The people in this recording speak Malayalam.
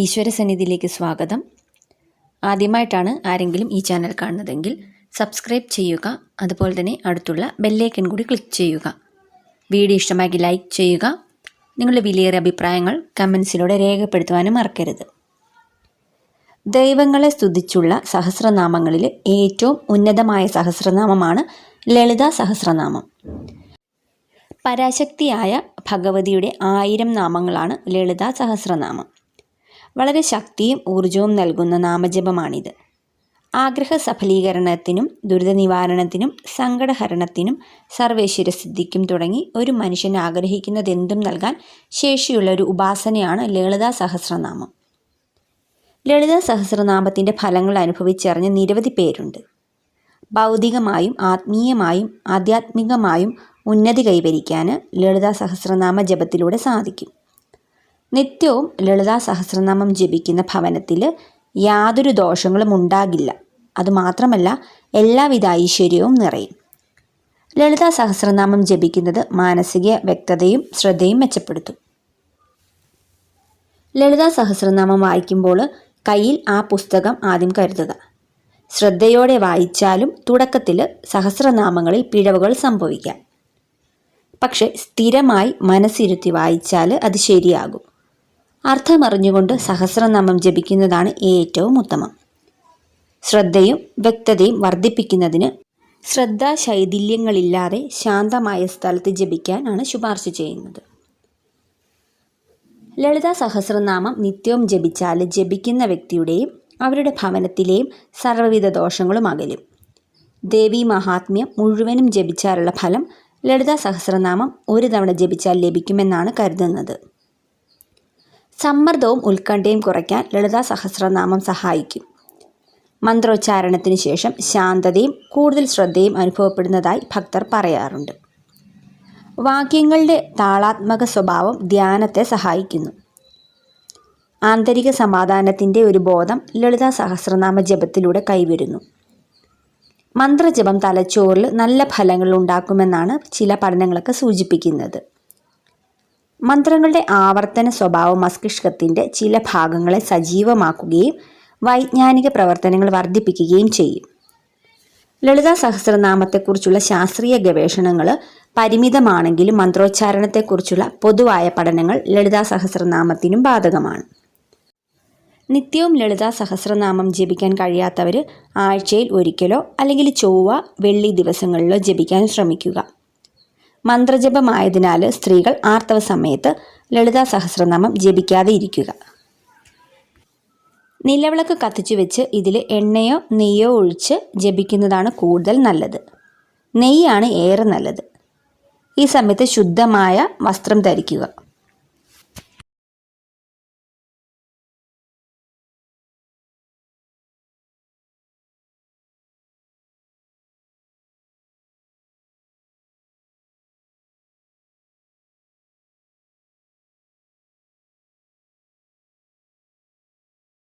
ഈശ്വര സന്നിധിയിലേക്ക് സ്വാഗതം. ആദ്യമായിട്ടാണ് ആരെങ്കിലും ഈ ചാനൽ കാണുന്നതെങ്കിൽ സബ്സ്ക്രൈബ് ചെയ്യുക അതുപോലെ തന്നെ അടുത്തുള്ള ബെല്ലൈക്കൻ കൂടി ക്ലിക്ക് ചെയ്യുക. വീഡിയോ ഇഷ്ടമാക്കി ലൈക്ക് ചെയ്യുക നിങ്ങളുടെ വിലയേറിയ അഭിപ്രായങ്ങൾ കമൻസിലൂടെ രേഖപ്പെടുത്തുവാനും മറക്കരുത്. ദൈവങ്ങളെ സ്തുതിച്ചുള്ള സഹസ്രനാമങ്ങളിൽ ഏറ്റവും ഉന്നതമായ സഹസ്രനാമമാണ് ലളിത സഹസ്രനാമം. പരാശക്തിയായ ഭഗവതിയുടെ ആയിരം നാമങ്ങളാണ് ലളിത സഹസ്രനാമം. വളരെ ശക്തിയും ഊർജവും നൽകുന്ന നാമജപമാണിത്. ആഗ്രഹ സഫലീകരണത്തിനും ദുരിത നിവാരണത്തിനും സങ്കടഹരണത്തിനും സർവേശ്വര സിദ്ധിക്കും തുടങ്ങി ഒരു മനുഷ്യൻ ആഗ്രഹിക്കുന്നതെന്തും നൽകാൻ ശേഷിയുള്ള ഒരു ഉപാസനയാണ് ലളിതാ സഹസ്രനാമം. ലളിതാ സഹസ്രനാമത്തിന്റെ ഫലങ്ങൾ അനുഭവിച്ചറിഞ്ഞ നിരവധി പേരുണ്ട്. ഭൗതികമായും ആത്മീയമായും ആധ്യാത്മികമായും ഉന്നതി കൈവരിക്കാൻ ലളിതാ സഹസ്രനാമ ജപത്തിലൂടെ സാധിക്കും. നിത്യവും ലളിതാ സഹസ്രനാമം ജപിക്കുന്ന ഭവനത്തിൽ യാതൊരു ദോഷങ്ങളും ഉണ്ടാകില്ല. അതുമാത്രമല്ല എല്ലാവിധ ഐശ്വര്യവും നിറയും. ലളിതാ സഹസ്രനാമം ജപിക്കുന്നത് മാനസിക വ്യക്തതയും ശ്രദ്ധയും മെച്ചപ്പെടുത്തും. ലളിതാ സഹസ്രനാമം വായിക്കുമ്പോൾ കയ്യിൽ ആ പുസ്തകം ആദ്യം കരുതുക. ശ്രദ്ധയോടെ വായിച്ചാലും തുടക്കത്തിൽ സഹസ്രനാമങ്ങളിൽ പിഴവുകൾ സംഭവിക്കാം. പക്ഷെ സ്ഥിരമായി മനസ്സിരുത്തി വായിച്ചാൽ അത് ശരിയാകും. അർത്ഥമറിഞ്ഞുകൊണ്ട് സഹസ്രനാമം ജപിക്കുന്നതാണ് ഏറ്റവും ഉത്തമം. ശ്രദ്ധയും വ്യക്തതയും വർദ്ധിപ്പിക്കുന്നതിന് ശ്രദ്ധാശൈഥില്യങ്ങളില്ലാതെ ശാന്തമായ സ്ഥലത്ത് ജപിക്കാനാണ് ശുപാർശ ചെയ്യുന്നത്. ലളിത സഹസ്രനാമം നിത്യവും ജപിച്ചാൽ ജപിക്കുന്ന വ്യക്തിയുടെയും അവരുടെ ഭവനത്തിലെയും സർവവിധ ദോഷങ്ങളും അകലും. ദേവി മഹാത്മ്യം മുഴുവനും ജപിച്ചാലുള്ള ഫലം ലളിത സഹസ്രനാമം ഒരു തവണ ജപിച്ചാൽ ലഭിക്കുമെന്നാണ് കരുതുന്നത്. സമ്മർദ്ദവും ഉത്കണ്ഠയും കുറയ്ക്കാൻ ലളിതാ സഹസ്രനാമം സഹായിക്കും. മന്ത്രോച്ചാരണത്തിന് ശേഷം ശാന്തതയും കൂടുതൽ ശ്രദ്ധയും അനുഭവപ്പെടുന്നതായി ഭക്തർ പറയാറുണ്ട്. വാക്യങ്ങളുടെ താളാത്മക സ്വഭാവം ധ്യാനത്തെ സഹായിക്കുന്നു. ആന്തരിക സമാധാനത്തിന്റെ ഒരു ബോധം ലളിതാ സഹസ്രനാമ ജപത്തിലൂടെ കൈവരുന്നു. മന്ത്രജപം തലച്ചോറിൽ നല്ല ഫലങ്ങൾ ഉണ്ടാക്കുമെന്നാണ് ചില പഠനങ്ങളൊക്കെ സൂചിപ്പിക്കുന്നത്. മന്ത്രങ്ങളുടെ ആവർത്തന സ്വഭാവം മസ്തിഷ്കത്തിന്റെ ചില ഭാഗങ്ങളെ സജീവമാക്കുകയും വൈജ്ഞാനിക പ്രവർത്തനങ്ങൾ വർദ്ധിപ്പിക്കുകയും ചെയ്യും. ലളിതാ സഹസ്രനാമത്തെക്കുറിച്ചുള്ള ശാസ്ത്രീയ ഗവേഷണങ്ങൾ പരിമിതമാണെങ്കിലും മന്ത്രോച്ചാരണത്തെക്കുറിച്ചുള്ള പൊതുവായ പഠനങ്ങൾ ലളിതാ സഹസ്രനാമത്തിനും ബാധകമാണ്. നിത്യവും ലളിതാ സഹസ്രനാമം ജപിക്കാൻ കഴിയാത്തവർ ആഴ്ചയിൽ ഒരിക്കലോ അല്ലെങ്കിൽ ചൊവ്വ വെള്ളി ദിവസങ്ങളിലോ ജപിക്കാൻ ശ്രമിക്കുക. മന്ത്രജപമായതിനാൽ സ്ത്രീകൾ ആർത്തവ സമയത്ത് ലളിതാ സഹസ്രനാമം ജപിക്കാതെ ഇരിക്കുക. നിലവിളക്ക് കത്തിച്ചു വെച്ച് ഇതിൽ എണ്ണയോ നെയ്യോ ഒഴിച്ച് ജപിക്കുന്നതാണ് കൂടുതൽ നല്ലത്. നെയ്യാണ് ഏറെ നല്ലത്. ഈ സമയത്ത് ശുദ്ധമായ വസ്ത്രം ധരിക്കുക.